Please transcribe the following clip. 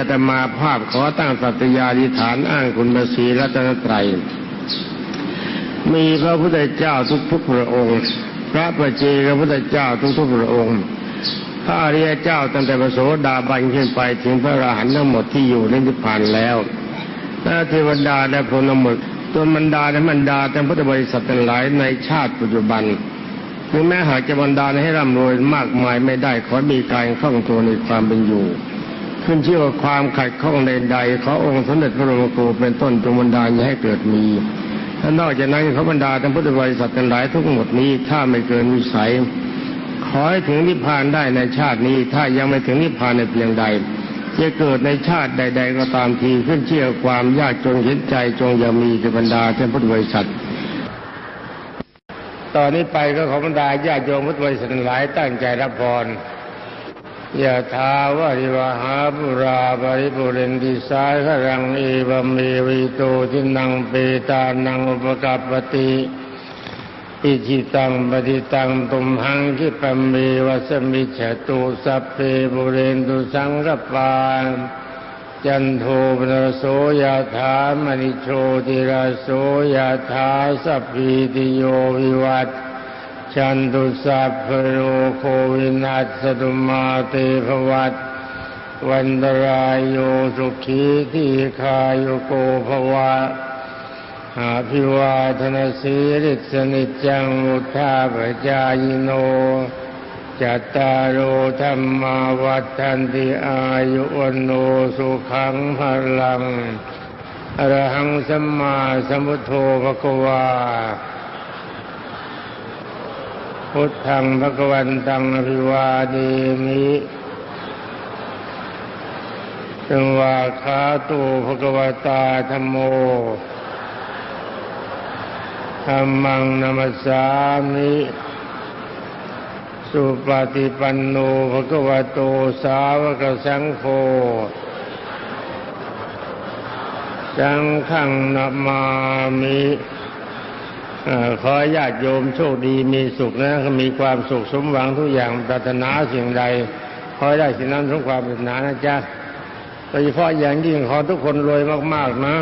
อาตมาภาพขอตั้งสัตยาธิฐานอ้างคุณพระศรีรัตนตรัย มีพระพุทธเจ้าทุกทุกพระองค์ พระประเจพระพุทธเจ้าทุกทุกพระองค์พระอริยเจ้าตั้งแต่พระโสดาบันขึ้นไปถึงพระอรหันต์ทั้งหมดที่อยู่ในนิพพานแล้วและเทวดาและพรหมหมดจนบรรดาและบรรดาทั้งพุทธบริษัททั้งหลายในชาติปัจจุบันถึงแม้หากจะบรรดาให้ร่ำรวยมากมายไม่ได้ขอมีการคล่องตัวในความเป็นอยู่ ขึ้นชื่อว่าความขัดข้องใดๆขอองค์สมเด็จพระบรมครูเป็นต้นจงบรรดาลให้เกิดมีถ้านอกจากนั้นเขาบรรดาทั้งพุทธบริษัททั้งหลายทั้งหมดนี้ถ้าไม่เกินวิสัย ขอให้ถึงนิพพานได้ในชาตินี้ ถ้ายังไม่ถึงนิพพานในเพียงใดจะเกิดในชาติใด ๆ ก็ตามทีขึ้นเชื่อความยากจนเห็นใจจงอย่ามีแก่บรรดาท่านพุทธบริษัท ตอนนี้ไปก็ขอบรรดาญาติโยมพุทธบริษัททั้งหลายตั้งใจรับพร ยะถาวริวหาปุราปริปุเรนติสายขรังเอวเมวิโตทินังเปตานังอุปกัปปติอิจิตังปฏิตังตุมหังคิปะเมวะสมิฉตุสัพเพปุเรนตุสังกปานจันโทปนรโสยะถามณิโชติราโสยะถาสัพพิติโยวิวัต ชันตุสัพพโรโควินัสตุมาเตภวัตวันตรายโยสุขีทีคายโกภวะหาพิวาธนสีริสนิจจังมุทาปจายโนจัตตารโอธรรมาวัฏันติอายุวันโนสุขังพลังอรหังสัมมาสัมพุทโธภควา พุทธังพระกวันตังอภิวาเดมิสังวาคาตูภะกวตาธรรมโมธรรมังนัมสสามิ สุปฏิปันโนภะกวโตสาวกสังโฆ สังฆังนามามิ ขอญาติโยมโชคดีมีสุขนะมีความสุขสมหวังทุกอย่างปรารถนาสิ่งใดขอได้สิ่งนั้นสมความปรารถนานะจ๊ะโดยเฉพาะอย่างยิ่งขอทุกคนรวยมากๆนะ